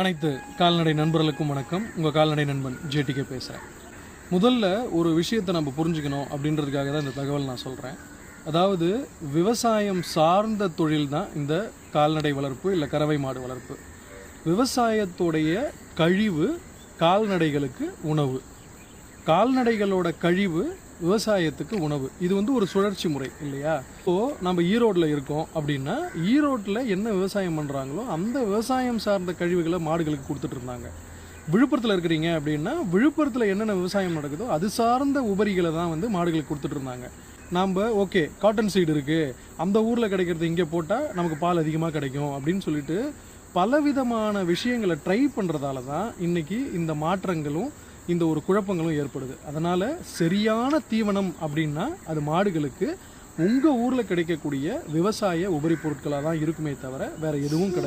அனைத்து கால்நடை நண்பர்களுக்கும் வணக்கம். உங்கள் கால்நடை நண்பன் ஜேடிகே பேசுகிறேன் முதல்ல ஒரு விஷயத்தை நம்ம புரிஞ்சுக்கணும் அப்படின்றதுக்காக தான் இந்த தகவல் நான் சொல்கிறேன் அதாவது விவசாயம் சார்ந்த தொழில் தான் இந்த கால்நடை வளர்ப்பு இல்லை கறவை மாடு வளர்ப்பு. விவசாயத்துடைய கழிவு கால்நடைகளுக்கு உணவு. கால்நடைகளோட கழிவு விவசாயத்துக்கு உணவு. இது வந்து ஒரு சுழற்சி முறை இல்லையா? இப்போ நம்ம ஈரோட்டில் இருக்கோம் அப்படின்னா ஈரோட்டில் என்ன விவசாயம் பண்ணுறாங்களோ அந்த விவசாயம் சார்ந்த கழிவுகளை மாடுகளுக்கு கொடுத்துட்டு இருந்தாங்க. விழுப்புரத்தில் இருக்கிறீங்க அப்படின்னா விழுப்புரத்தில் என்னென்ன விவசாயம் நடக்குதோ அது சார்ந்த உபரிகளை தான் வந்து மாடுகளுக்கு கொடுத்துட்டு இருந்தாங்க. நாம் ஓகே காட்டன் சீடு இருக்குது அந்த ஊரில் கிடைக்கிறது இங்கே போட்டால் நமக்கு பால் அதிகமாக கிடைக்கும் அப்படின்னு சொல்லிட்டு பலவிதமான விஷயங்களை ட்ரை பண்ணுறதால தான் இன்றைக்கி இந்த மாற்றங்களும் இந்த ஒரு குழப்பங்களும் ஏற்படுது. அதனால் சரியான தீவனம் அப்படின்னா அது மாடுகளுக்கு உங்கள் ஊரில் கிடைக்கக்கூடிய விவசாய உபரி பொருட்களாக தான் இருக்குமே தவிர வேறு எதுவும் கிடையாது